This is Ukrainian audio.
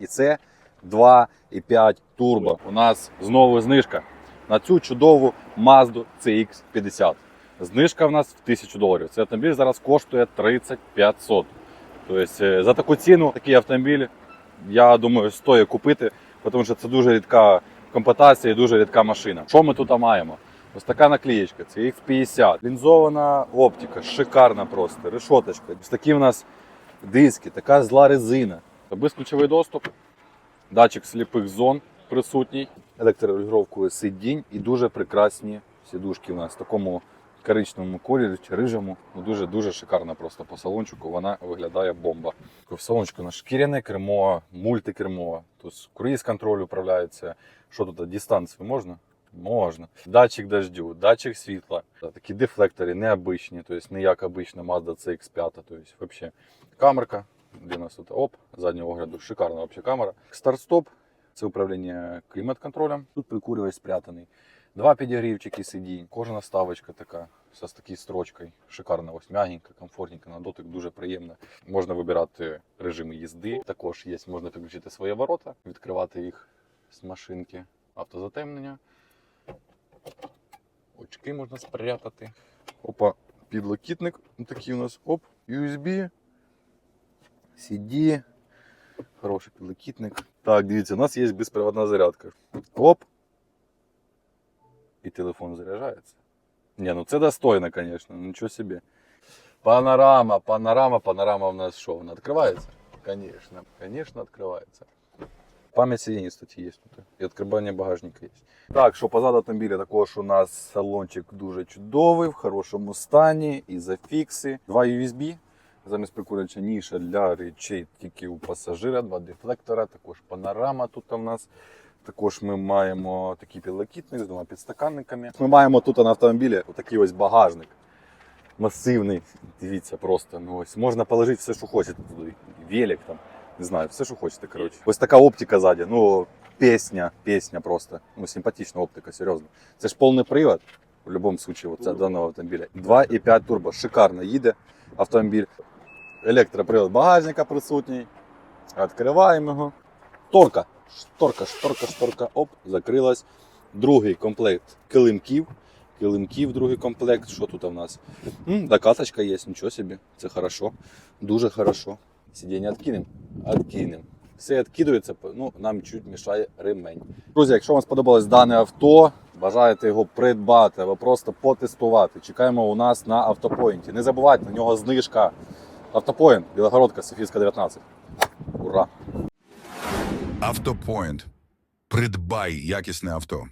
І це 2,5 турбо. У нас знову знижка на цю чудову Mazda CX-50. Знижка в нас в 1000 доларів. Цей автомобіль зараз коштує 30 500. Тобто е, за таку ціну такий автомобіль, я думаю, стоїть купити, тому що це дуже рідка комплектація і дуже рідка машина. Що ми тут маємо? Ось така наклеєчка, це X50. Лінзована оптика, шикарна просто, решоточка. Ось такі в нас диски, така зла резина. Безключовий доступ, датчик сліпих зон присутній, електрорегулювання сидінь і дуже прекрасні сідушки у нас в такому коричневому кольорі чи рижому. Ну, дуже дуже шикарна просто по салончику. Вона виглядає бомба. В салончику у нас шкіряне кермо, мультикермо. Тут круїз контроль управляється. Що тут дистанцію можна? Можна. Датчик дождю, датчик світла. Такі дефлектори необичні, тобто не як обична Mazda CX5. Тобто, взагалі, камерка, де у нас тут оп, заднього огляду, шикарна вообще камера. Старт-стоп, це управління клімат-контролем. Тут прикурювач спрятаний. Два підігрівчики сидінь, кожна ставочка така, все з такою строчкою. Шикарна, ось м'ягенька, комфортненька, на дотик дуже приємна. Можна вибирати режими їзди. Також є, можна підключити свої ворота, відкривати їх з машинки, автозатемнення. Очки можна спрятати. Опа, підлокітник. Такий у нас оп, USB. CD. Хороший підлокітник. Так, дивіться, у нас є безпроводна зарядка. Оп. І телефон заряджається. Ні, ну це достойно, звісно, нічого собі. Панорама, панорама, панорама у нас що? Вона відкривається? Звісно, звісно, відкривається. Пам'ять сидінь, кстати, є тут. І відкривання багажника є. Так, що позаду автомобіля також у нас салончик дуже чудовий, в хорошому стані, і зафікси. Два USB, Замість прикурювача ніша для речей тільки у пасажира, два дефлектора, також панорама тут у нас. Також ми маємо такий підлокітник з двома підстаканниками. Ми маємо тут на автомобілі такий ось багажник. Масивний, дивіться, просто. Ну, ось, можна положити все, що хочете туди. Велик там, не знаю, все, що хочете. Коротше. Ось така оптика ззаді. Ну, пісня, пісня просто. Ну, симпатична оптика, серйозно. Це ж повний привод. В будь-якому випадку, даного автомобіля. 2,5 турбо. Шикарно їде автомобіль. Електропривод багажника присутній. Відкриваємо його. Торка. Шторка, шторка, шторка, оп, закрилась. Другий комплект килимків. Килимків, другий комплект. Що тут у нас? М, докаточка є, нічого собі. Це хорошо. Дуже хорошо. Сидіння відкинемо? Відкинемо. Все відкидується, ну, нам чуть мішає ремень. Друзі, якщо вам сподобалось дане авто, бажаєте його придбати або просто потестувати, чекаємо у нас на автопоінті. Не забувайте, на нього знижка. Автопоінт, Білогородка, Софійська 19. Ура! Автопоінт. Придбай якісне авто.